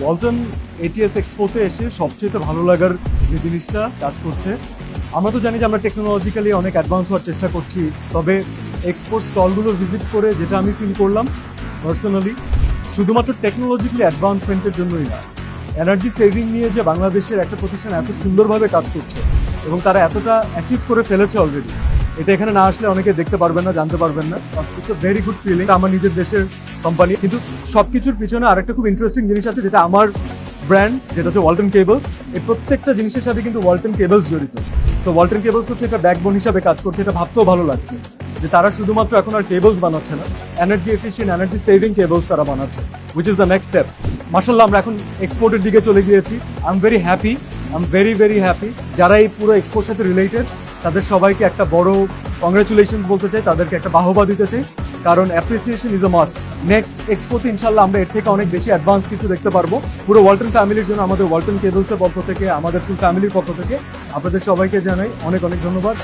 Walton ATS এক্সপোতে এসে সবচেয়ে ভালো লাগার যে জিনিসটা কাজ করছে, আমরা তো জানি যে আমরা টেকনোলজিক্যালি অনেক অ্যাডভান্স হওয়ার চেষ্টা করছি, তবে এক্সপোর্ট স্টলগুলো ভিজিট করে যেটা আমি ফিল করলাম পার্সোনালি শুধুমাত্র টেকনোলজিক্যালি অ্যাডভান্সমেন্টের জন্যই না এনার্জি সেভিং নিয়ে যে বাংলাদেশের একটা প্রতিষ্ঠান এত সুন্দরভাবে কাজ করছে এবং তারা এতটা অ্যাচিভ করে ফেলেছে অলরেডি এটা এখানে না আসলে অনেকে দেখতে পারবেন না, জানতে পারবেন না it's a very good feeling আমার নিজের দেশের কোম্পানি কিন্তু সবকিছুর পিছনে আরেকটা খুব ইন্টারেস্টিং জিনিস আছে, যেটা আমার ব্র্যান্ড যেটা হচ্ছে ওয়ালটন কেবলস এই প্রত্যেকটা জিনিসের সাথে কিন্তু ওয়ালটন কেবলস জড়িত। সো ওয়ালটন কেবলস হচ্ছে একটা ব্যাকবোন হিসাবে কাজ করছে, এটা ভাবতেও ভালো লাগছে। যে তারা শুধুমাত্র এখন আর কেবলস বানাচ্ছে না energy efficient energy saving cables তারা বানাচ্ছে which is the next step মার্শাল্লাহ আমরা এখন এক্সপোর্টের দিকে চলে গিয়েছি। I am very happy I am very very happy যারা এই পুরো এক্সপোর সাথে রিলেটেড তাদের সবাইকে একটা বড় কংগ্রেচুলেশনস বলতে চাই, তাদেরকে একটা বাহবা দিতে চাই। কারণ appreciation is a must next এক্সপোতে ইনশাল্লাহ আমরা এর থেকে অনেক বেশি অ্যাডভান্স কিছু দেখতে পারব। পুরো ওয়ালটন ফ্যামিলির জন্য আমাদের ওয়ালটন কেবলসের পক্ষ থেকে, আমাদের ফুল ফ্যামিলির পক্ষ থেকে আপনাদের সবাইকে জানাই অনেক অনেক ধন্যবাদ।